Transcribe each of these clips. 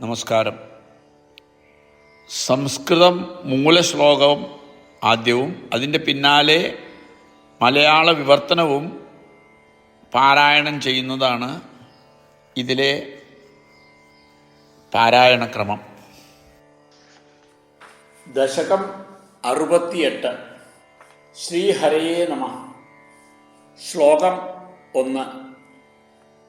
നമസ്കാരം. സംസ്കൃതം മൂലശ്ലോകം ആദ്യവും അതിന്റെ പിന്നാലെ മലയാള വിവർത്തനവും പാരായണം ചെയ്യുന്നതാണ് ഇതിലെ പാരായണക്രമം ദശകം അറുപത്തിയെട്ട്. ശ്രീഹരയേ നമ. ശ്ലോകം ഒന്ന്.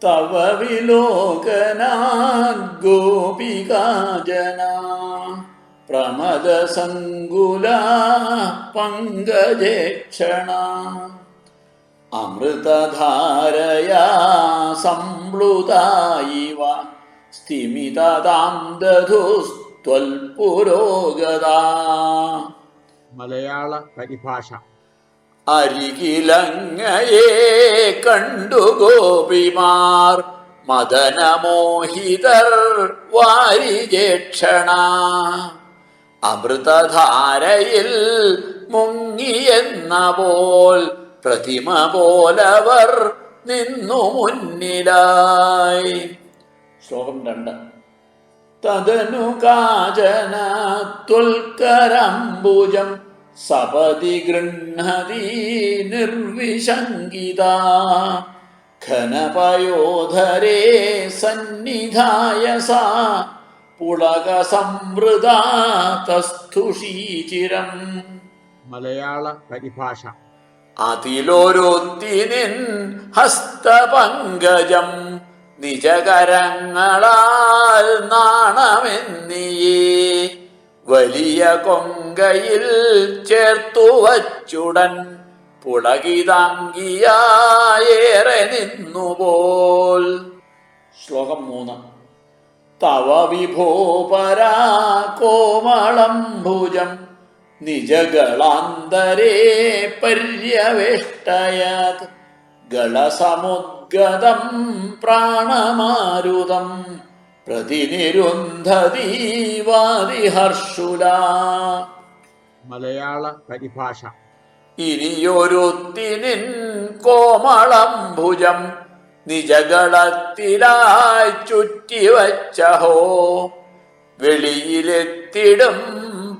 തവ വിലോകനാഗോപികാജന പ്രമദസങ്കുല പങ്കജേക്ഷണ. അമൃതധാരയാ സംപ്ലുതായിവ. സ്ഥിമിതതാം ദധുസ്ത്വൽപുരോഗതാ മലയാള പരിഭാഷ. അരികിലങ്ങയെ കണ്ടു ഗോപിമാർ. മദനമോഹിതർ വാരിജേക്ഷണ. അമൃതധാരയിൽ മുങ്ങിയെന്ന പോൽ പ്രതിമ പോലവർ നിന്നു മുന്നിലായി. ശ്ലോകം രണ്ട്. തദനു കാചന തുൽക്കരംബുജം സപതി ഗൃഹതി നിർവിശങ്കിത ഘനപയോധരേ സന്നിധായ സാ പുളക സംവൃതീചിരം മലയാള പരിഭാഷ. അതിലൊരുത്തിനിൻ ഹസ്തപങ്കജം നിജകരങ്ങളാൽ നാണമെന്നിയേ. വലിയ കൊങ്കയിൽ ചേർത്തു വച്ചുടൻ പുളകിതാങ്കിയായേറെ നിന്നുപോൽ. ശ്ലോകം മൂന്ന്. തവ വിഭോപരാ കോമളം ഭുജം നിജഗളാന്തരേ പര്യവേഷ്ടയത്. ഗളസമുദ്ഗതം പ്രാണമാരുതം പ്രതിനിരുന്ധതീവാദിഹർഷുല മലയാള പരിഭാഷ. ഇനിയൊരുത്തിനിൻ കോമളം ഭുജം നിജകളത്തിലായി ചുറ്റിവച്ചഹോ. വെളിയിലെത്തിടും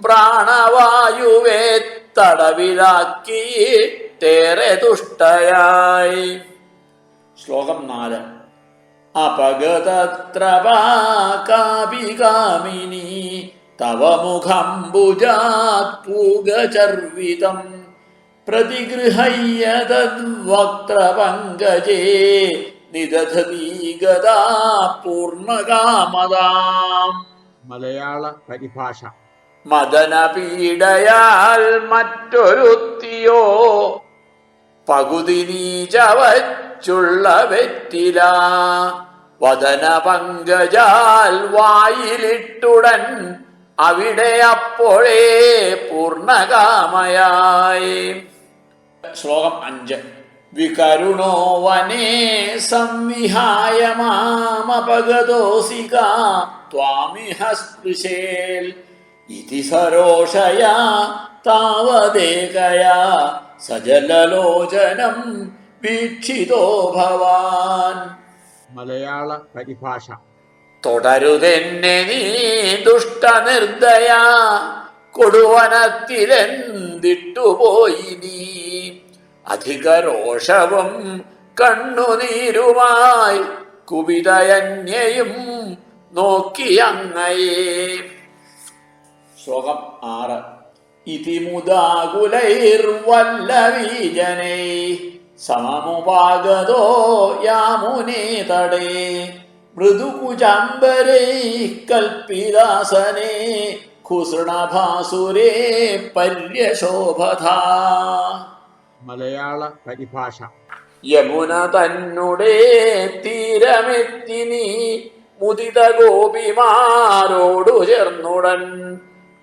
പ്രാണവായുവേ തടവിലാക്കിയിട്ടേറെ തുഷ്ടയായി ശ്ലോകം നാല്. അപഗതത്രപാകാപികാമിനി തവ മുഖംബുജാത് പൂഗചർവിതം പ്രതിഗൃഹയ്യതദ്വക്ത്രപങ്കജേ നിദധതി ഗദാ പൂർണകാമതാം മലയാള പരിഭാഷ മദനപീഡയാൽ മറ്റൊരുത്തിയോ പകുതി നീചവച്ചുള്ള വെറ്റില. വദന പങ്കജാൽ വായിലിട്ടുടൻ അവിടെ അപ്പോഴേ പൂർണകാമയായി. ശ്ലോകം അഞ്ച്. വികരുണോ വനേ സംവിഹായ മാമപഗതോസിക ത്വാമിഹ സ്പൃശേൽ ഇതി സരോഷയാ താവദേകയാ സജലലോചനം വീക്ഷിതോ ഭവാൻ. മലയാള പരിഭാഷ. തുടരുതെന്നെ നീ ദുഷ്ടനിർദ്ദയ കൊടുവനത്തിലെന്തിട്ടുപോയി നീ? അധിക രോഷവും കണ്ണുനീരുമായി കുപിതയന്യയും നോക്കി അങ്ങയെ. ശ്ലോകം ആറ്. ഇതിമുദാകുലൈർവല്ലവീജനൈ സമമുപാഗതോ യാമുനേ തടേ മൃദുകുചാംബരൈ കൽപ്പിതാസനേ കുസൃണഭാസുരേ പര്യശോഭധാ മലയാള പരിഭാഷ. യമുന തന്നുടെ തീരമെത്തി നീ മുദിത ഗോപിമാരോടു ചേർന്നുടൻ.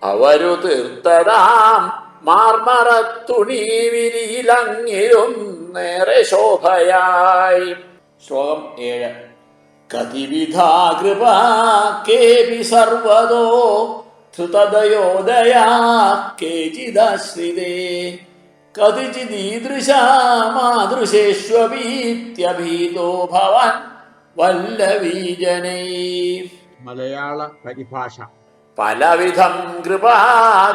അവരു തീർത്തതാം. മാർമറത്തുണി നേരെ ശോഭയായി. ശ്ലോകം ഏഴ്. കതിവിധാ കൃപ കേപി സർവതോ ധൃതയോദയാ കേചിദാശ്രിതേ. കതിചിദീദൃശാ മാതൃശേഷ്വീത്യഭീതോ ഭവൻ വല്ലവീജനൈ. മലയാള പരിഭാഷ. പലവിധം കൃപ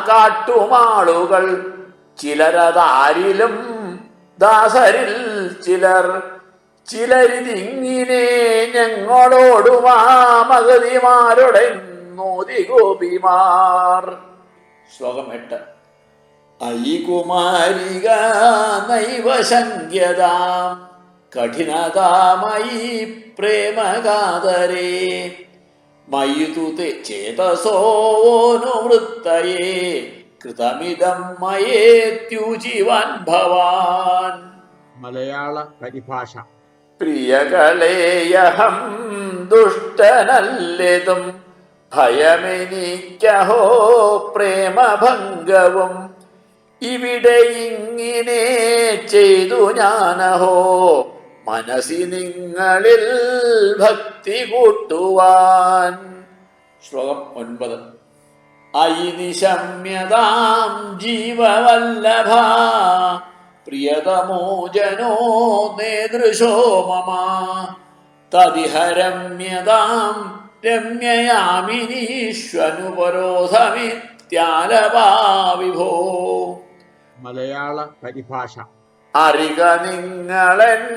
കാട്ടുമാളുകൾ ചിലരതാരിലും ദാസരിൽ ചിലർ. ചിലരിതിങ്ങിനെ ഞങ്ങളോടുമാ മകതിമാരുടെ നോതി ഗോപിമാർ ശ്ലോകം എട്ട്. ഐ കുമാരിക നൈവ ശങ്ക്യതാം കഠിനതാമയി പ്രേമകാതരേ. മയിതു തേ ചേതസോനുവൃത്തയേ കൃതമിതം മയേത്യുജീവാൻ ഭവാൻ. മലയാള പരിഭാഷ. പ്രിയകളേയഹം ദുഷ്ടനല്ലതും ഭയമെനിക്കഹോ പ്രേമഭംഗവും. ഇവിടെ ഇങ്ങനെ ചെയ്തു ഞാനഹോ മനസ്സി നിങ്ങളിൽ ഭക്തി കൂട്ടുവാൻ. ശ്ലോകം ഒൻപത്. ഐനിശമ്യതാം നിശമ്യതാം ജീവവല്ലഭ പ്രിയതമോജനോ നേതൃശോ മമ തതിഹരമ്യതാം രമ്യയാമിനീഷ്വനുപരോധമിത്യാലപാ വിഭോ. മലയാള പരിഭാഷ. അറിക നിങ്ങളൻ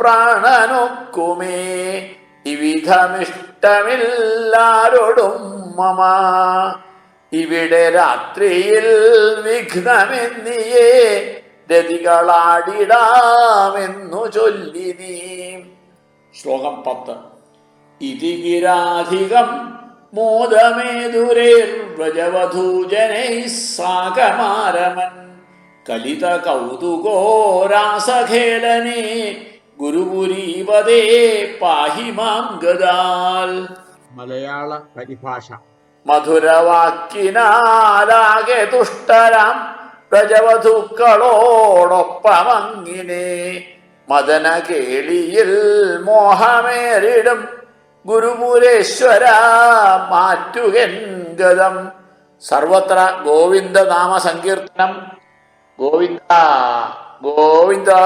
പ്രാണനൊക്കുമേ. ഇവിധമിഷ്ടമില്ലാരോടും മമ. ഇവിടെ രാത്രിയിൽ വിഘ്നമെന്നിയേ. രതികളാടിടാമെന്നു ചൊല്ലി നീ. ശ്ലോകം പത്ത്. ഇതിഗിരാധികം മോദമേതുരേർ വ്രജവധൂജനൈ സാകമാരമൻ കലിത കൗതുകോ ഗുരുപുരീപതേ പാഹി മാം ഗദാൽ. മലയാള പരിഭാഷ. മധുരവാക്കിനാലാകെ തുഷ്ടരാം പ്രജവധുക്കളോടൊപ്പമങ്ങിനെ. മദന കേളിയിൽ മോഹമേറിടും ഗുരുപുരേശ്വര മാറ്റുകൻ ഗതം സർവത്ര ഗോവിന്ദനാമ സങ്കീർത്തനം గోవింద గోవిందా